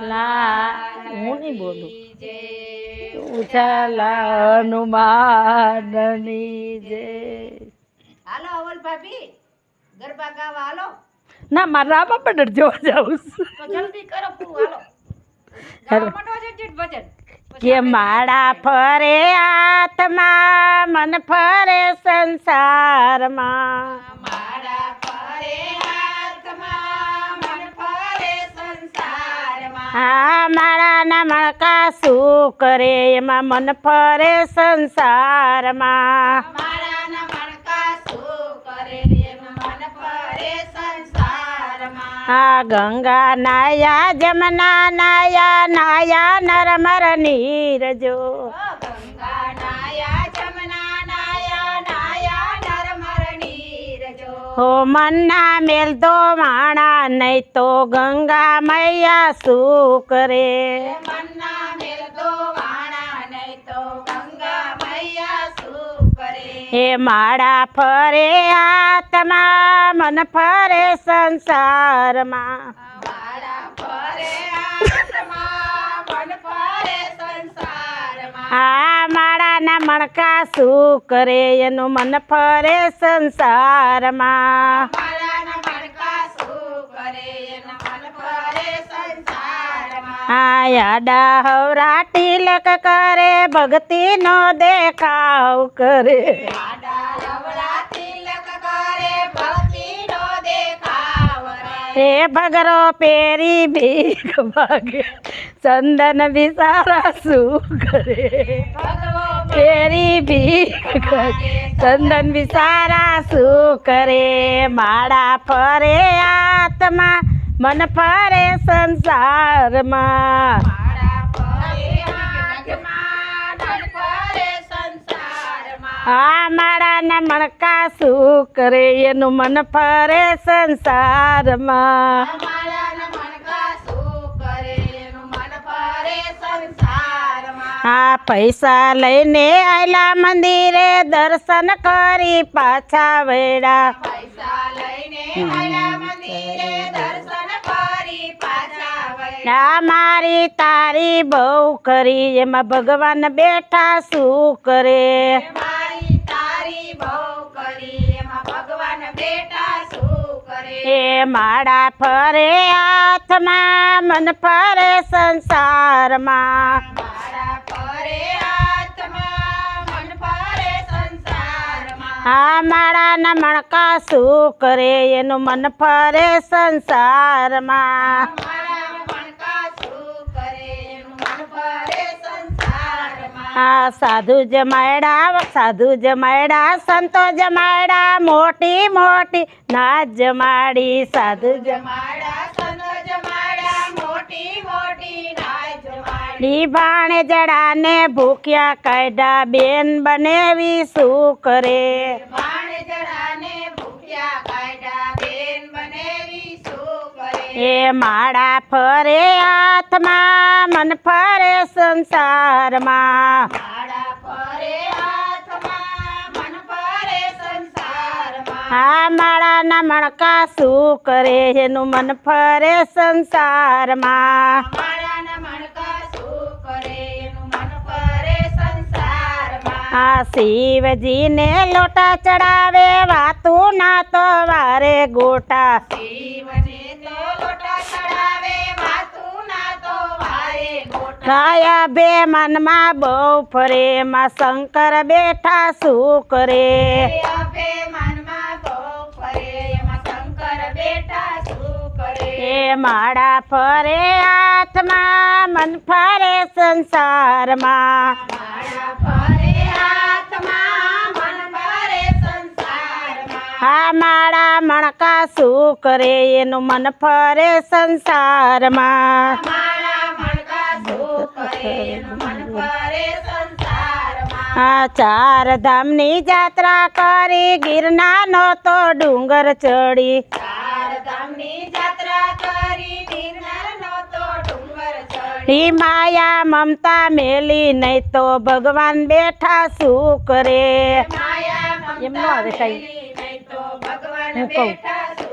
લા હું નહીં બોલું. ઉછાલા હનુમાનની જય હાલો અવલ ભાભી ગરબા ગાવા હાલો. ના મારે રામા પંડર જોવા જાઉં જલ્દી કરો હાલો. કે માળા ફરે આત્મા મન ફરે સંસારમાં. હા માળાના મણકા શું કરે? એમાં મન ફરે સંસારમાં. મારાના મણકા શું કરે? એમાં મન ફરે સંસારમાં. હા ગંગા નાયા જમના નાયા નાયા નરમર નીર હો મન્ના મેલ દો માણા નહીં તો ગંગા મૈયા શું કરે? હે માળા ફરે આત્મા મન ફરે સંસારમાં. મારા ફરે આત્મા મન ફરે સંસારમાં. આ માળાના મણકા શું કરે એનું મન ફરે સંસારમાં? આયાડા હવરા તિલક કરે, ભક્તિનો દેખાવ કરે. આડા હે ભગરો પેરી ભીખ ભાગે, ચંદન બિસારા શું કરે? પેરી ભીખ ચંદન બિસારા શું કરે? માળા ફરે આત્મા, મન ફરે સંસારમાં. આ માળાના મણકા શું કરે એનું મન ફરે સંસારમાં. મારાના મણકા શું કરે એનું મન ફરે સંસારમાં. આ પૈસા લઈને આયલા મંદિરે દર્શન કરી પાછા વળ્યા. ના મારી તારી બહુ કરી એમાં ભગવાન બેઠા શું કરે એ માળા ફરે હાથમાં, મન ફરે સંસારમાં. આ માળાના મણકા શું કરે એનું મન ફરે સંસારમાં. આ સાધુ જમાયડા સાધુ જમાયડા, સંતો જમાયડા, મોટી મોટી નાચ જમાડી, સાધુ જમાડા સંતો જમાડા મોટી મોટી નાય જમાડી. ભાણે ભૂખ્યા કાયડા બેન બનેવી શું કરે? ભૂખ્યા એ માળા ફરે હાથમાં મન ફરે સંસારમાં. આ માળાના મણકા શું કરે એનું મન ફરે સંસારમાં. શિવજી આ શિવજીને લોટા ચડાવે વાતું ના તો વારે ગોટા. શિવને રાયા બે મનમાં બહુ ફરે માં શંકર બેઠા શું કરે એ માળા ફરે હાથમાં મન ફરે સંસારમાં. આ માળા મણકા શું કરે એનું મન ફરે સંસારમાં. આ ચાર ધામની જાત્રા કરી ગિરનાર નો તો ડુંગર ચડી ઈ માયા મમતા મેલી નહીં તો ભગવાન બેઠા શું કરે એમ ન આવે કાંઈ. હું કહું.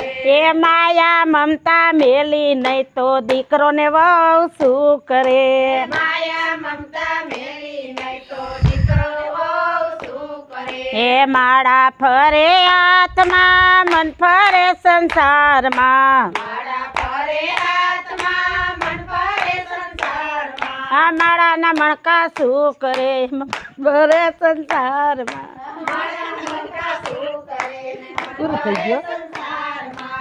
એ માયા મમતા મેલી નહીં તો દીકરોને વહુ શું કરે? માયા મમતા મેલી નહીં તો દીકરો વહુ શું કરે? એ માળા ફરે આત્મા મન ફરે સંસારમાં. આ માળાના મણકા શું કરે? ભરે સંસારમાં. પૂરું થઈ ગયો? સંસારમાં